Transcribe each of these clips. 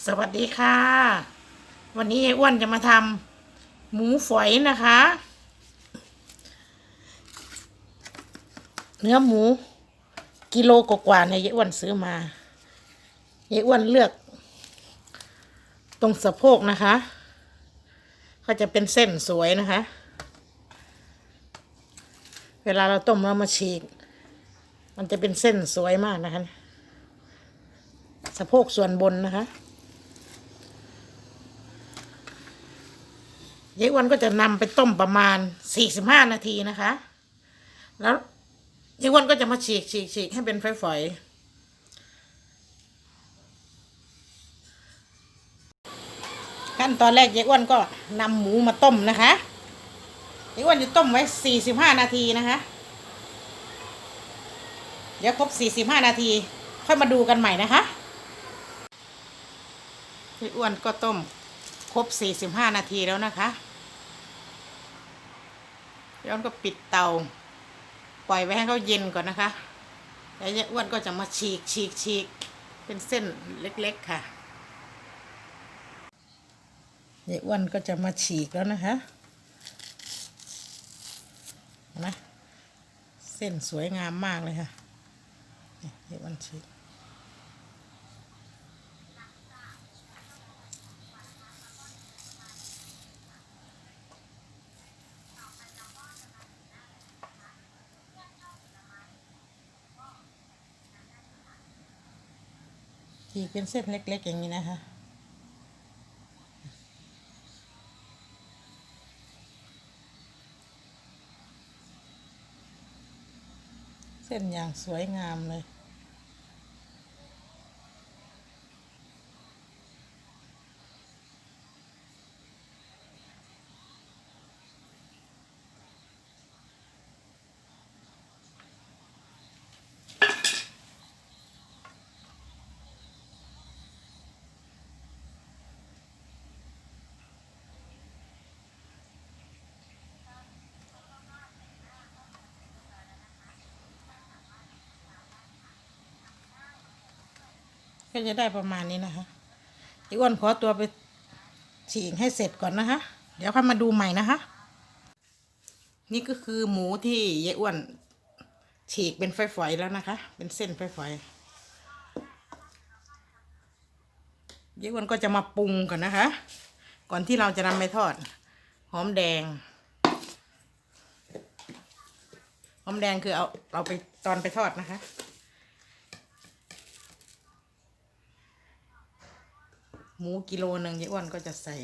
สวัสดีค่ะ วันนี้ยายอ้วนจะมาทำหมูฝอยนะคะ เนื้อหมู กิโลกว่าๆเนี่ยยายอ้วนซื้อมายายอ้วนเลือก ตรงสะโพกนะคะเขาจะเป็นเส้นสวยนะคะ เวลาเราต้มเรามาฉีก มันจะเป็นเส้นสวยมากนะคะสะโพกส่วนบนนะคะ ยายอ้วนก็จะนำไปต้มประมาณ45นาทีนะคะ แล้วยายอ้วนก็จะมาฉีกฉีกฉีกให้เป็นฝอยๆขั้นตอนแรกยายอ้วนก็นำหมูมาต้มนะคะยายอ้วนจะต้มไว้45นาทีนะคะ เดี๋ยวครบ45นาที ค่อยมาดูกันใหม่นะคะพี่อ้วนก็ต้มครบ45นาทีแล้วนะคะ พี่อ้วนก็ปิดเตา ปล่อยไว้ให้เขาเย็นก่อนนะคะ แล้วยายอ้วนก็จะมาฉีกฉีกฉีกเป็นเส้นเล็ก ๆ ค่ะยายอ้วนก็จะมาฉีกแล้วนะคะนะเส้นสวยงามมากเลยค่ะยายอ้วนฉีก ขีดเป็นเส้นเล็ก ๆ อย่างนี้นะคะ เส้นอย่างสวยงามเลย ก็จะได้ประมาณนี้นะคะอีอ้วนขอตัวไปฉีกให้เสร็จก่อนนะคะ เดี๋ยวค่อยมาดูใหม่นะคะ นี่ก็คือหมูที่ยายอ้วนฉีกเป็นฝอยๆแล้วนะคะ เป็นเส้นฝอยๆยายอ้วนก็จะมาปรุงก่อนนะคะ ก่อนที่เราจะนำไปทอด หอมแดง หอมแดงคือเอาเราไปตอนไปทอดนะคะ หมูกิโลหนึ่งยายอ้วนก็จะใส่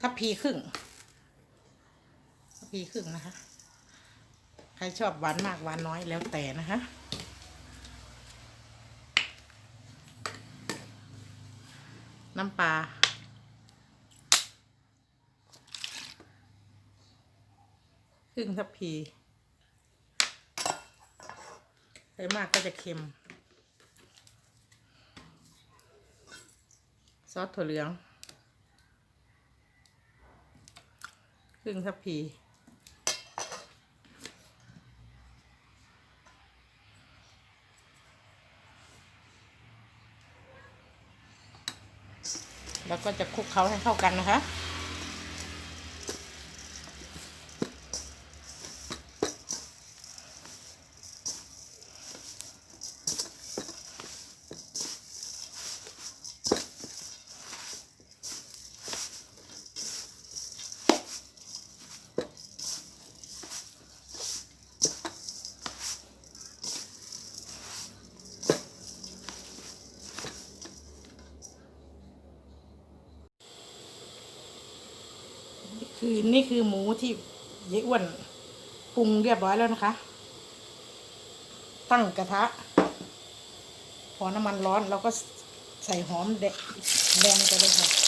ทัพพีครึ่งทัพพีครึ่งนะคะ ใครชอบหวานมากหวานน้อยแล้วแต่นะคะน้ำปลาครึ่งทัพพีใส่มากก็จะเค็ม ซอสถั่วเหลือง ครึ่งทัพพี แล้วก็จะคลุกเคล้าให้เข้ากันนะคะ คือนี่คือหมูที่ยายอ้วนปรุงเรียบร้อยแล้วนะคะ ตั้งกระทะ พอน้ำมันร้อนเราก็ใส่หอมแดงแดงไปเลยค่ะ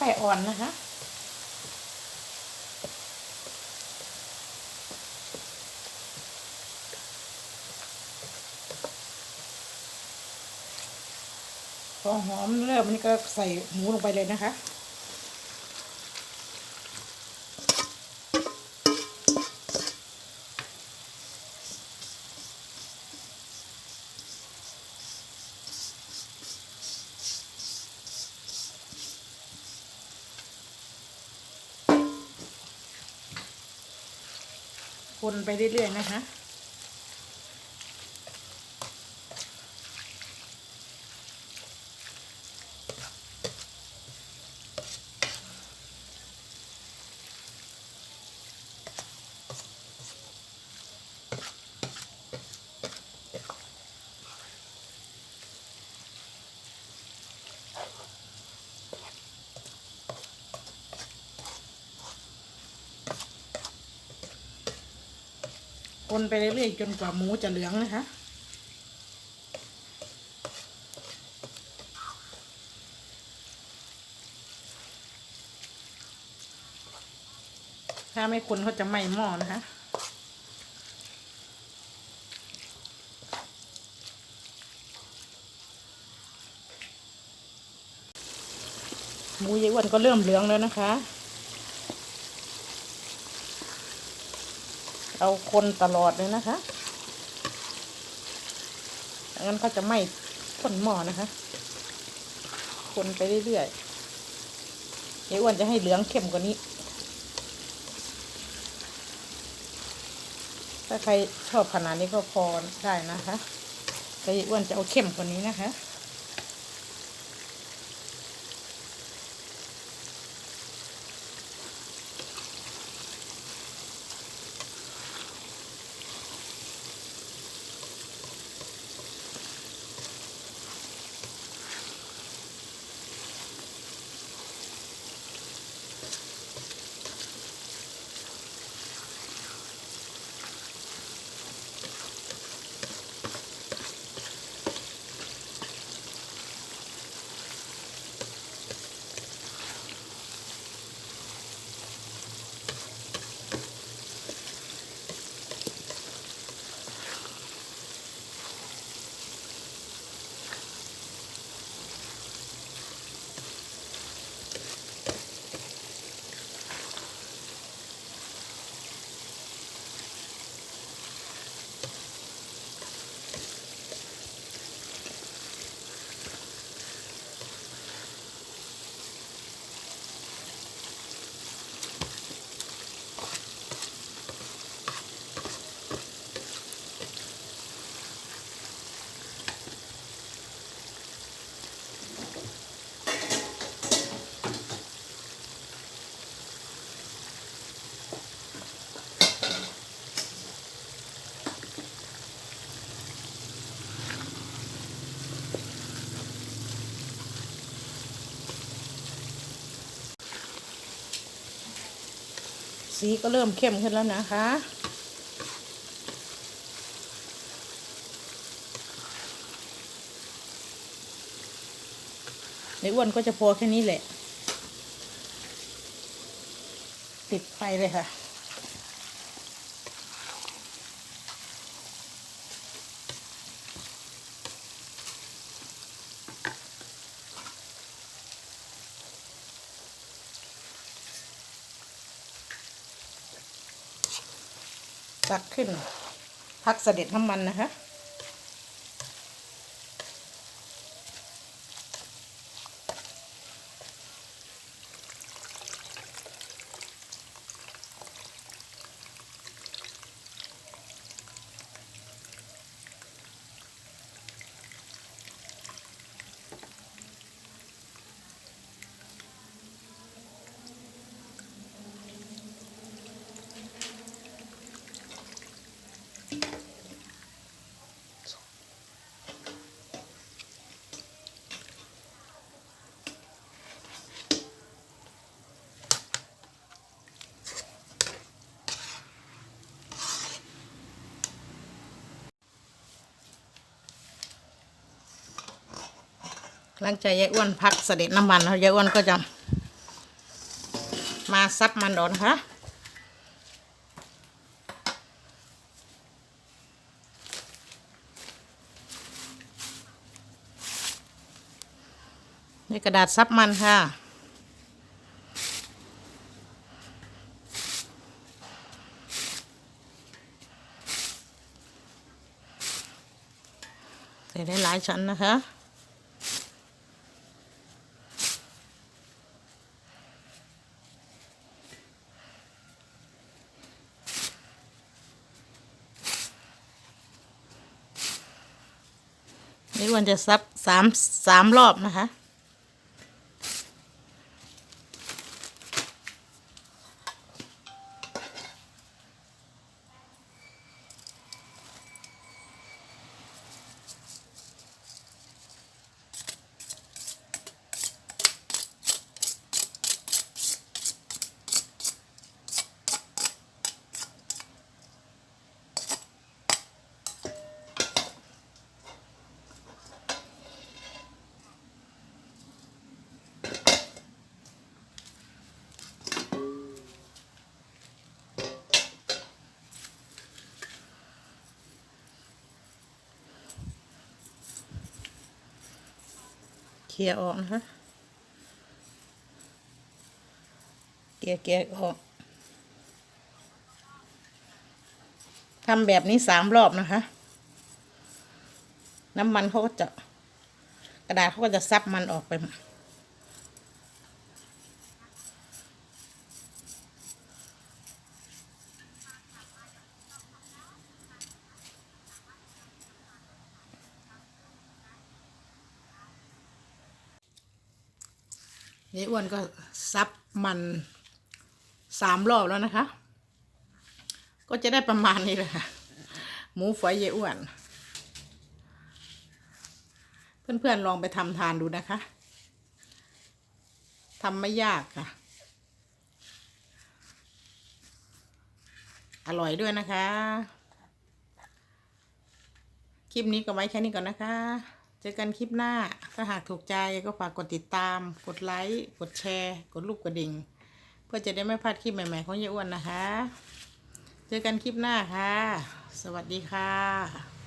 ฟอ่อนนะคะ พอหอมเริ่มนี่ก็ใส่หมูลงไปเลยนะคะ คนไปเรื่อยๆนะคะ คนไปเรื่อยๆจนกว่าหมูจะเหลืองนะคะถ้าไม่คนเขาจะไหม้หม้อนะคะหมูยายอ้วนก็เริ่มเหลืองแล้วนะคะ เอาคนตลอดเลยนะคะงั้นก็จะไม้ข้นหม้อนะคะ คนไปเรื่อยๆยายอ้วนจะให้เหลืองเข้มกว่านี้ ถ้าใครชอบขนาดนี้ก็พอได้นะคะแต่ยายอ้วนจะเอาเข้มกว่านี้นะคะ สีก็เริ่มเข้มขึ้นแล้วนะคะ ในอ้วนก็จะพอแค่นี้แหละ ติดไฟเลยค่ะ ตักขึ้นพักเสด็จน้ำมันนะคะ หลังจากยายอ้วนพักเสด็จน้ำมันแล้วยายอ้วนก็จะ มาซับมันออนะคะในกระดาษซับมันค่ะ ใส่ได้หลายชั้นนะคะ นี่วันจะซับสามสามรอบนะคะ ลียร์ออกนะคะเกลี่ยเกลี่ยออกทำแบบนี้สามรอบนะคะ น้ำมันเขาก็จะกระดาษเขาก็จะซับมันออกไปหมด ยายอ้วนก็ซับมันสามรอบแล้วนะคะ ก็จะได้ประมาณนี้แหละค่ะ หมูฝอยยายอ้วน เพื่อนๆลองไปทำทานดูนะคะทำไม่ยากค่ะ อร่อยด้วยนะคะ คลิปนี้ก็ไว้แค่นี้ก่อนนะคะ เจอกันคลิปหน้า ถ้าหากถูกใจก็ฝากกดติดตาม กดไลค์ กดแชร์ กดรูปกระดิ่ง เพื่อจะได้ไม่พลาดคลิปใหม่ ๆ ของยายอ้วนนะคะ เจอกันคลิปหน้าค่ะ สวัสดีค่ะ